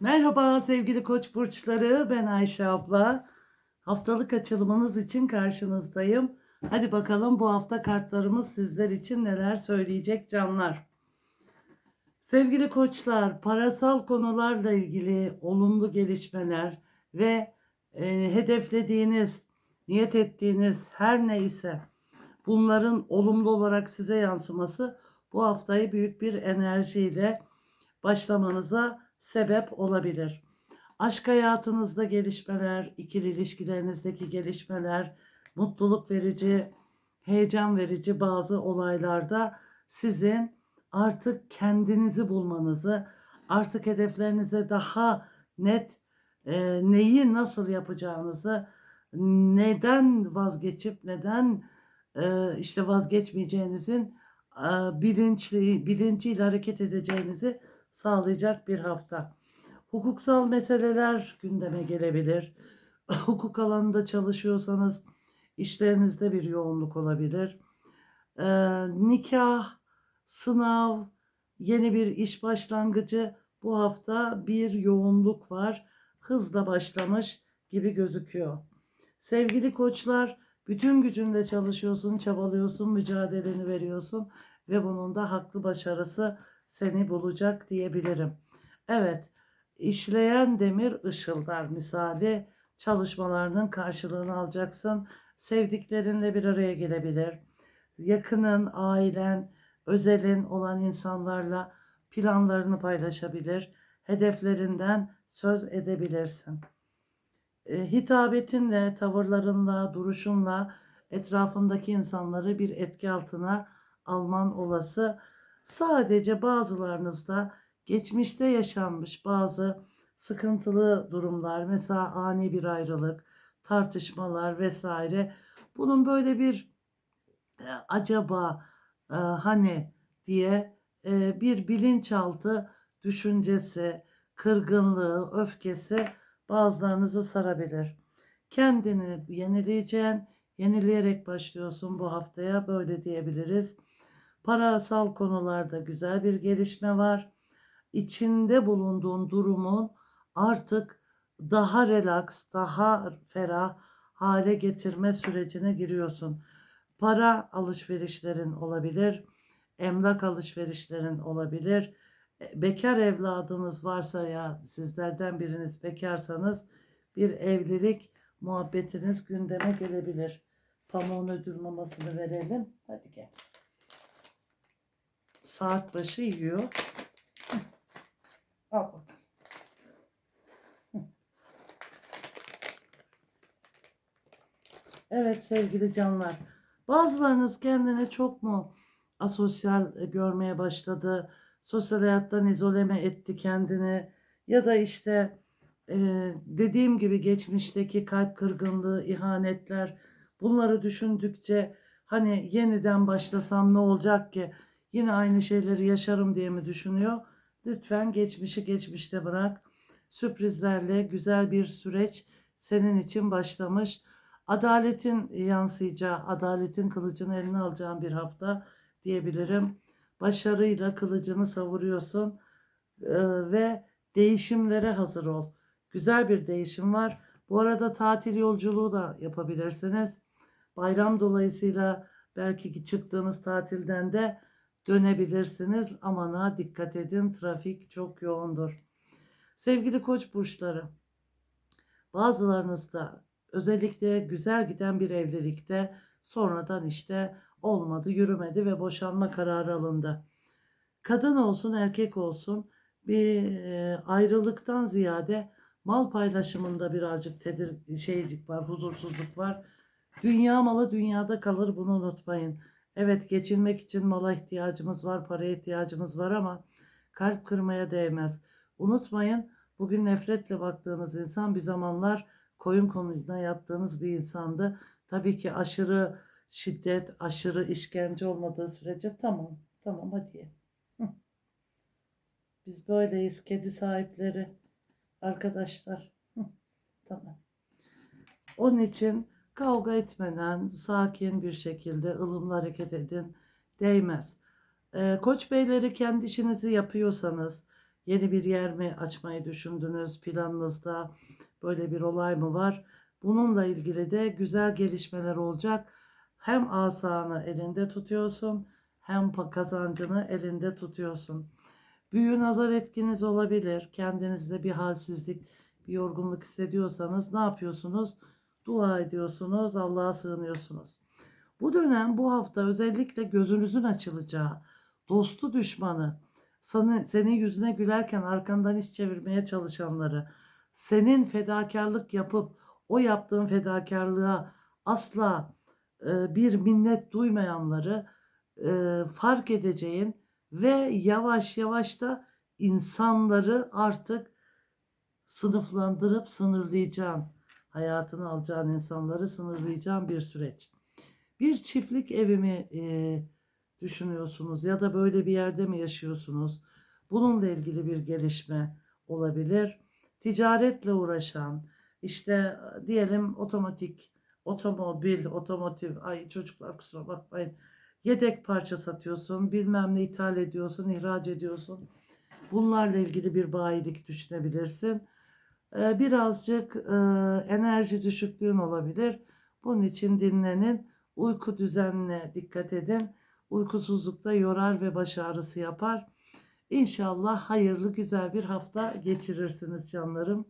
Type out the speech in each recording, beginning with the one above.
Merhaba sevgili koç burçları ben Ayşe abla. Haftalık açılımınız için karşınızdayım. Hadi bakalım bu hafta kartlarımız sizler için neler söyleyecek canlar. Sevgili koçlar parasal konularla ilgili olumlu gelişmeler ve e, hedeflediğiniz, niyet ettiğiniz her neyse bunların olumlu olarak size yansıması bu haftayı büyük bir enerjiyle başlamanıza sebep olabilir. Aşk hayatınızda gelişmeler, ikili ilişkilerinizdeki gelişmeler, mutluluk verici, heyecan verici bazı olaylarda sizin artık kendinizi bulmanızı, artık hedeflerinize daha net e, neyi nasıl yapacağınızı, neden vazgeçip neden e, işte vazgeçmeyeceğinizin e, bilinçli bilinciyle hareket edeceğinizi sağlayacak bir hafta. Hukuksal meseleler gündeme gelebilir. Hukuk alanında çalışıyorsanız işlerinizde bir yoğunluk olabilir. Ee, nikah, sınav, yeni bir iş başlangıcı bu hafta bir yoğunluk var. Hızla başlamış gibi gözüküyor. Sevgili koçlar, bütün gücünle çalışıyorsun, çabalıyorsun, mücadeleni veriyorsun ve bunun da haklı başarısı seni bulacak diyebilirim. Evet, işleyen demir ışıldar misali çalışmalarının karşılığını alacaksın. Sevdiklerinle bir araya gelebilir. Yakının, ailen, özelin olan insanlarla planlarını paylaşabilir. Hedeflerinden söz edebilirsin. E, hitabetinle, tavırlarınla, duruşunla etrafındaki insanları bir etki altına alman olası. Sadece bazılarınızda geçmişte yaşanmış bazı sıkıntılı durumlar, mesela ani bir ayrılık, tartışmalar vesaire. Bunun böyle bir e, acaba e, hani diye e, bir bilinçaltı düşüncesi, kırgınlığı, öfkesi bazılarınızı sarabilir. Kendini yenileyeceksin, yenileyerek başlıyorsun bu haftaya böyle diyebiliriz. Parasal konularda güzel bir gelişme var. İçinde bulunduğun durumun artık daha relax, daha ferah hale getirme sürecine giriyorsun. Para alışverişlerin olabilir, emlak alışverişlerin olabilir. E, Bekar evladınız varsa ya sizlerden biriniz bekarsanız bir evlilik muhabbetiniz gündeme gelebilir. Pamuğun ödül mamasını verelim. Hadi gel saat başı yiyor. Al. Evet sevgili canlar. Bazılarınız kendine çok mu asosyal görmeye başladı? Sosyal hayattan izoleme etti kendini. Ya da işte e, dediğim gibi geçmişteki kalp kırgınlığı, ihanetler bunları düşündükçe hani yeniden başlasam ne olacak ki? Yine aynı şeyleri yaşarım diye mi düşünüyor? Lütfen geçmişi geçmişte bırak. Sürprizlerle güzel bir süreç senin için başlamış. Adaletin yansıyacağı, adaletin kılıcını eline alacağın bir hafta diyebilirim. Başarıyla kılıcını savuruyorsun ee, ve değişimlere hazır ol. Güzel bir değişim var. Bu arada tatil yolculuğu da yapabilirsiniz. Bayram dolayısıyla belki çıktığınız tatilden de dönebilirsiniz. Amana dikkat edin trafik çok yoğundur. Sevgili koç burçları bazılarınızda özellikle güzel giden bir evlilikte sonradan işte olmadı yürümedi ve boşanma kararı alındı. Kadın olsun erkek olsun bir e, ayrılıktan ziyade mal paylaşımında birazcık tedir şeycik var, huzursuzluk var. Dünya malı dünyada kalır bunu unutmayın. Evet geçinmek için mala ihtiyacımız var, paraya ihtiyacımız var ama kalp kırmaya değmez. Unutmayın bugün nefretle baktığınız insan bir zamanlar koyun konuyuna yattığınız bir insandı. Tabii ki aşırı şiddet, aşırı işkence olmadığı sürece tamam, tamam hadi. Biz böyleyiz kedi sahipleri, arkadaşlar. Tamam. Onun için Kavga etmeden sakin bir şekilde ılımlı hareket edin. Değmez. Ee, koç beyleri kendi işinizi yapıyorsanız Yeni bir yer mi açmayı düşündünüz? Planınızda böyle bir olay mı var? Bununla ilgili de güzel gelişmeler olacak. Hem asanı elinde tutuyorsun hem kazancını elinde tutuyorsun. Büyü nazar etkiniz olabilir. Kendinizde bir halsizlik, bir yorgunluk hissediyorsanız ne yapıyorsunuz? Dua ediyorsunuz, Allah'a sığınıyorsunuz. Bu dönem bu hafta özellikle gözünüzün açılacağı, dostu düşmanı, sana, senin yüzüne gülerken arkandan iş çevirmeye çalışanları, senin fedakarlık yapıp o yaptığın fedakarlığa asla e, bir minnet duymayanları e, fark edeceğin ve yavaş yavaş da insanları artık sınıflandırıp sınırlayacağın, hayatını alacağın insanları sınırlayacağın bir süreç. Bir çiftlik evi mi e, düşünüyorsunuz ya da böyle bir yerde mi yaşıyorsunuz? Bununla ilgili bir gelişme olabilir. Ticaretle uğraşan, işte diyelim otomatik, otomobil, otomotiv, ay çocuklar kusura bakmayın, yedek parça satıyorsun, bilmem ne ithal ediyorsun, ihraç ediyorsun. Bunlarla ilgili bir bayilik düşünebilirsin. Ee, birazcık e, enerji düşüklüğün olabilir. Bunun için dinlenin. Uyku düzenine dikkat edin. Uykusuzlukta yorar ve baş ağrısı yapar. İnşallah hayırlı güzel bir hafta geçirirsiniz canlarım.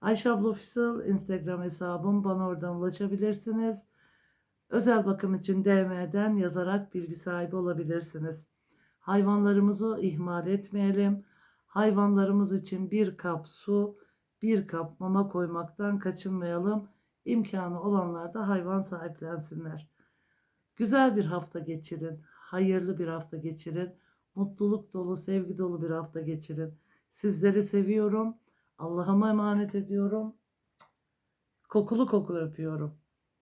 Ayşe abla Official Instagram hesabım bana oradan ulaşabilirsiniz. Özel bakım için DM'den yazarak bilgi sahibi olabilirsiniz. Hayvanlarımızı ihmal etmeyelim. Hayvanlarımız için bir kap su, bir kap mama koymaktan kaçınmayalım. İmkanı olanlar da hayvan sahiplensinler. Güzel bir hafta geçirin. Hayırlı bir hafta geçirin. Mutluluk dolu, sevgi dolu bir hafta geçirin. Sizleri seviyorum. Allah'ıma emanet ediyorum. Kokulu kokulu öpüyorum.